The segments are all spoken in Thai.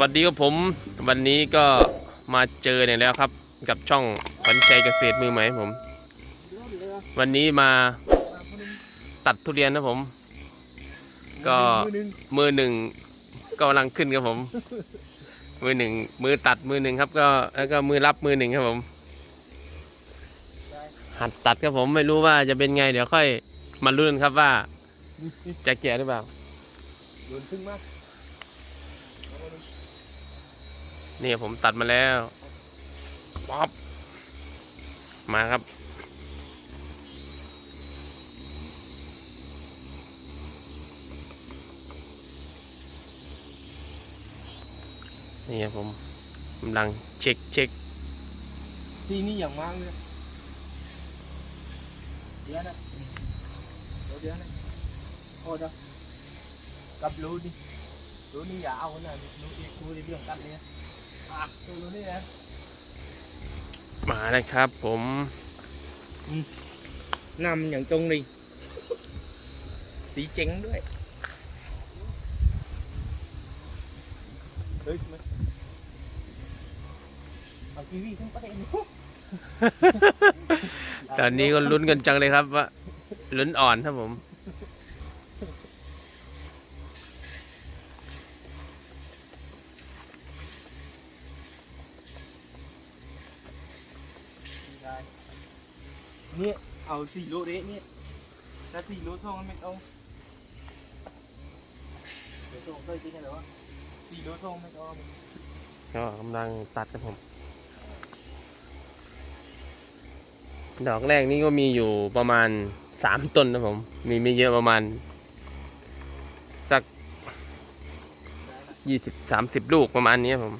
วัสดีครับผม วันนี้ก็มาเจอเนี่ยแล้วครับ กับช่องขวัญใจเกษตรมือใหม่ผม วันนี้มาตัดทุเรียนนะผม ก็มือหนึ่งก็กำลังขึ้นครับผม มือหนึ่งมือตัดมือหนึ่งครับ ก็แล้วก็มือรับมือหนึ่งครับผม หัดตัดครับผมไม่รู้ว่าจะเป็นไงเดี๋ยวค่อยมาลุ้นครับว่า จะแก่หรือเปล่าโดนพึ่งมาก นี่ผมตัดมาแล้วป๊อบมาครับ นี่ครับผมกำลังเช็คเช็คที่นี่อย่างมากเลยเดี๋ยวนะเดี๋ยวเดี๋ยวนะโอ้ดกับรู้ดิรู้นี่อย่าเอานะรู้เองรู้เรื่องกันเลย มาแล้วครับผมนำอย่างจงดิสีเจ๋งด้วยเฮ้ยมันเอาทีวีทั้งประเทศตอนนี้ก็ลุ้นกันจังเลยครับว่าลุ้นอ่อนครับผม นี่ยเอาสี่โลเดะเนี่ยถ้าสี่โลทองมันไม่เอาเดี๋ยวทองเคยกินกันเหรอสี่โลทองไม่เอาก็กำลังตัดครับผม ดอกแรกนี่ก็มีอยู่ประมาณสามต้นนะผม มีไม่เยอะประมาณ สักยี่สิบสามสิบลูกประมาณนี้ครับผม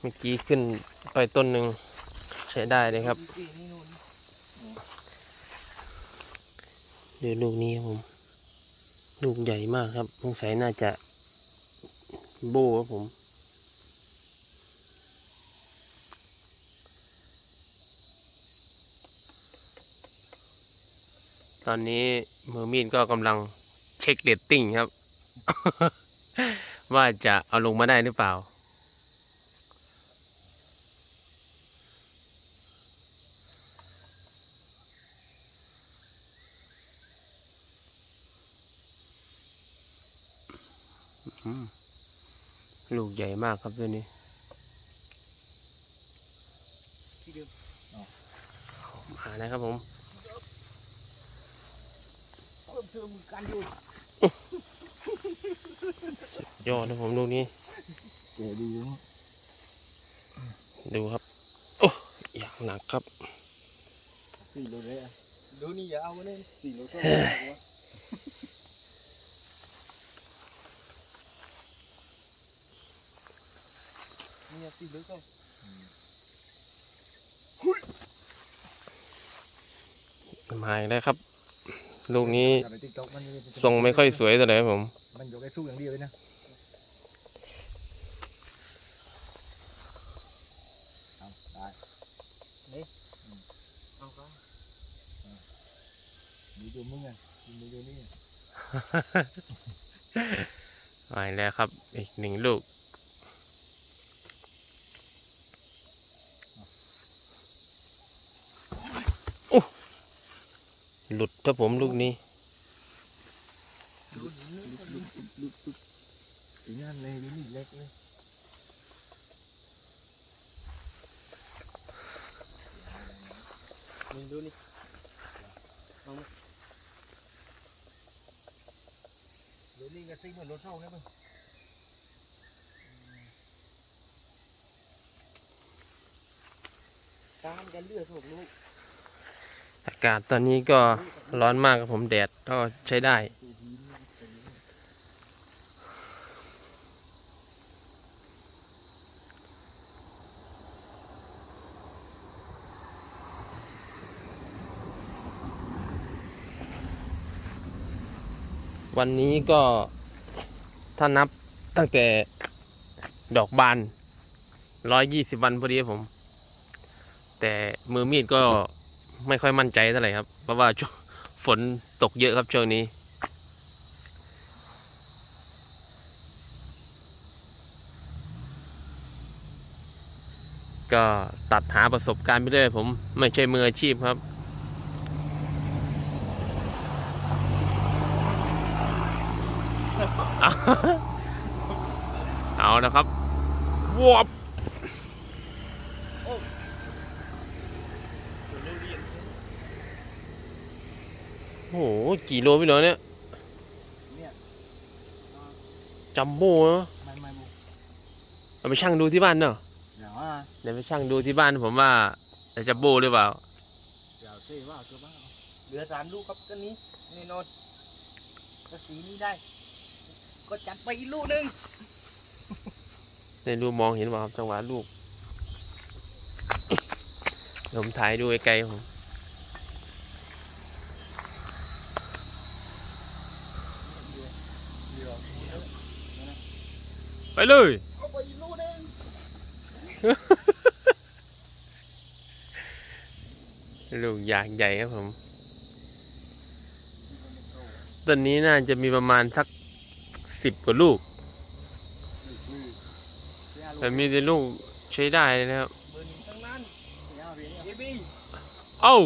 เมื่อกี้ขึ้นไปต้นหนึ่งใช้ได้เลยครับ เดี๋ยวลูกนี้ครับผม ลูกใหญ่มากครับสงสัยน่าจะโบครับผมตอนนี้มือมีดก็กำลังเช็คเรตติ้งครับ ว่าจะเอาลงมาได้หรือเปล่า ลูกใหญ่มากครับตัวนี้ที่เดิมมานะครับผมเพิ่มเติมกันอยู่ยอดนะผมลูกนี้เดี๋ยวดีดูครับ โอ้หนักครับสี่โลเลยอะดูนี่อย่าเอาไว้เลยสี่โลเท่าไหร่วะนี่สี่โลเท่ามาอีกแล้วครับ ลูกนี้อย่าไปติ๊กต๊อกมันนี่ทรงไม่ค่อยสวยเท่าไหร่ครับผม มันยกไอ้สู้อย่างเดียวเลยนะเอาได้นี่เอาก็มีดูมึงอะมีดูนี่มาอีกแล้วครับ อีกหนึ่งลูก โอ้หลุ ดครับผมลูกนี้ลุกลุกลุกลุกลุกอีนั่นเลยนี่เล็กเลยมึงดูนี่เดี๋ยวนี้ก็ซิ่งเหมือนรถเช่านะมึงตามกันเลือดถูกลูก อากาศตอนนี้ก็ร้อนมากครับผมแดดก็ใช้ได้ วันนี้ก็ถ้านับตั้งแต่ดอกบานร้อยยี่สิบวันพอดีผม แต่มือมีดก็ ไม่ค่อยมั่นใจเท่าไหร่ครับ เพราะว่าฝนตกเยอะครับช่วงนี้ ก็ตัดหาประสบการณ์ไปเรื่อยผมไม่ใช่มืออาชีพครับเอานะครับวบโอ้โหกี่โลพี่เหรอเนี่ยเนี่ยจัมโบ้เนอะไม่ไม่บุเอาไปชั่งดูที่บ้านเนาะเดี๋ยวอะเดี๋ยวไปชั่งดูที่บ้านผมว่าจะจัมโบ้หรือเปล่าเดี๋ยวเซ่ว่าเกือบบ้าเหลือสามลูกครับกันนี้แน่นอนถ้าสีนี้ได้ ก็จัดไปอีกลูกหนึ่งในรูมองเห็นว่าครับจังหวะลูกเดี๋ยวผมถ่ายดูไกลๆครับผม เดี๋ยว ไปเลยเอาไปอีกลูกนึงลูกอยางใหญ่ครับผมต้นนี้น่าจะมีประมาณสักสิบกว่าลูก แต่มีแต่ลูกใช้ได้เลยนะครับเบอร์หนึ่งทั้งนั้นเอบีเอ้า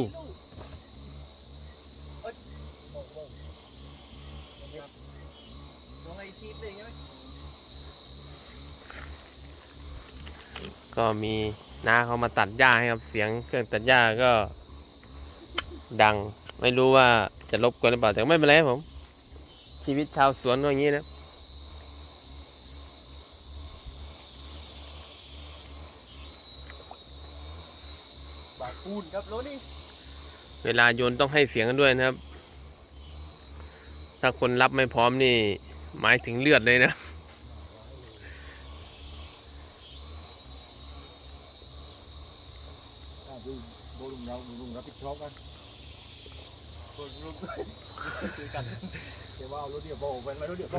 ลงไอทีเลยใช่ไหม ก็มีน้าเขามาตัดหญ้าให้ครับ เสียงเครื่องตัดหญ้าก็ ดัง ไม่รู้ว่าจะรบกวนหรือเปล่าแต่ก็ไม่เป็นไรครับผม ชีวิตชาวสวนก็อย่างนี้นะบาคูนครับรถนี่เวลาโยนต้องให้เสียงกันด้วยนะครับ ถ้าคนรับไม่พร้อมนี่ หมายถึงเลือดเลยนะ ดูดูลุงเราลุงรับผิดชอบกันคนลุงคือกันเดี๋ยวว่าเอารถเดียวโบเป็นไหมรถเดียวโบ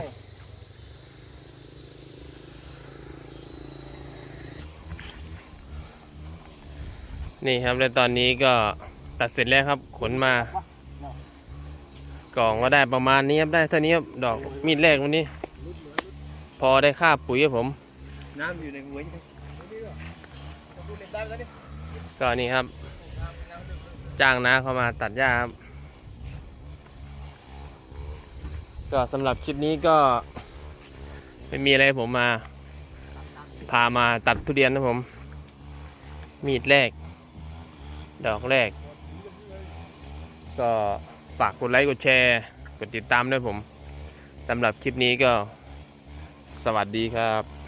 นี่ครับแล้วตอนนี้ก็ตัดเสร็จแล้วครับ ขนมากล่องก็ได้ประมาณนี้ครับได้เท่านี้ครับดอกมีดแรกวันนี้ พอได้ค่าปุ๋ยครับผม น้ำอยู่ในหัวใช่ไหม ก็นี่ครับ จ้างน้าเข้ามาตัดหญ้าครับ ก็สำหรับคลิปนี้ก็ ไม่มีอะไรผมมา พามาตัดทุเรียนนะผม มีดแรก ดอกแรก ก็ฝากกดไลค์กดแชร์ กดติดตามด้วยผมสำหรับคลิปนี้ก็สวัสดีครับ